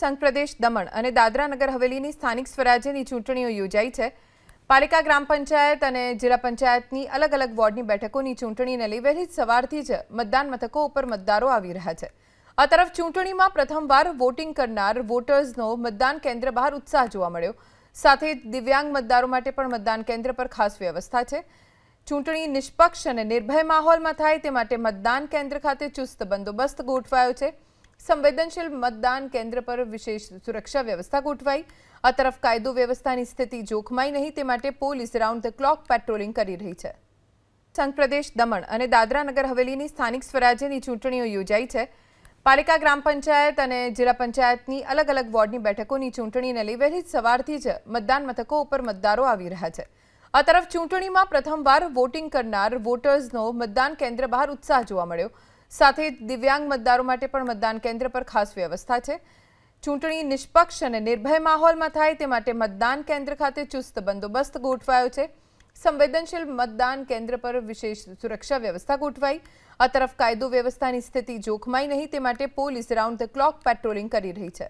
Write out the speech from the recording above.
સંઘ પ્રદેશ દમણ અને દાદરા નગર હવેલીની સ્થાનિક સ્વરાજ્યની ચૂંટણીઓ યોજાઈ છે. પાલિકા ગ્રામ પંચાયત અને જિલ્લા પંચાયતની અલગ અલગ વોર્ડની બેઠકોની ચૂંટણીને લઈ વહેલી સવારથી જ મતદાન મથકો ઉપર મતદારો આવી રહ્યા છે. આ તરફ ચૂંટણીમાં પ્રથમવાર વોટિંગ કરનાર વોટર્સનો મતદાન કેન્દ્ર બહાર ઉત્સાહ જોવા મળ્યો. સાથે દિવ્યાંગ મતદારો માટે પણ મતદાન કેન્દ્ર પર ખાસ વ્યવસ્થા છે. ચૂંટણી નિષ્પક્ષ અને નિર્ભય માહોલમાં થાય તે માટે મતદાન કેન્દ્ર ખાતે ચુસ્ત બંદોબસ્ત ગોઠવાયો છે. સંવેદનશીલ મતદાન કેન્દ્ર પર વિશેષ સુરક્ષા વ્યવસ્થા ગોઠવાઈ. આ તરફ કાયદો વ્યવસ્થાની સ્થિતિ જોખમાય નહીં, તે માટે police round the clock patrolling કરી રહી છે. સંઘ દમણ અને દાદરા નગર હવેલીની સ્થાનિક સ્વરાજ્યની ચૂંટણીઓ યોજાઈ છે. પાલિકા ગ્રામ પંચાયત અને જિલ્લા પંચાયતની અલગ અલગ વોર્ડની બેઠકોની ચૂંટણીને લઈ વહેલી સવારથી જ મતદાન મથકો ઉપર મતદારો આવી રહ્યા છે. આ તરફ ચૂંટણીમાં પ્રથમવાર વોટિંગ કરનાર વોટર્સનો મતદાન કેન્દ્ર બહાર ઉત્સાહ જોવા મળ્યો. સાથે દિવ્યાંગ મતદારો માટે પણ મતદાન કેન્દ્ર પર ખાસ વ્યવસ્થા છે. ચૂંટણી નિષ્પક્ષ અને નિર્ભય માહોલમાં થાય તે માટે મતદાન કેન્દ્ર ખાતે ચુસ્ત બંદોબસ્ત ગોઠવાયો છે. સંવેદનશીલ મતદાન કેન્દ્ર પર વિશેષ સુરક્ષા વ્યવસ્થા ગોઠવાઈ. આ તરફ કાયદો વ્યવસ્થાની સ્થિતિ જોખમાઈ નહીં તે માટે police round the clock patrolling કરી રહી છે.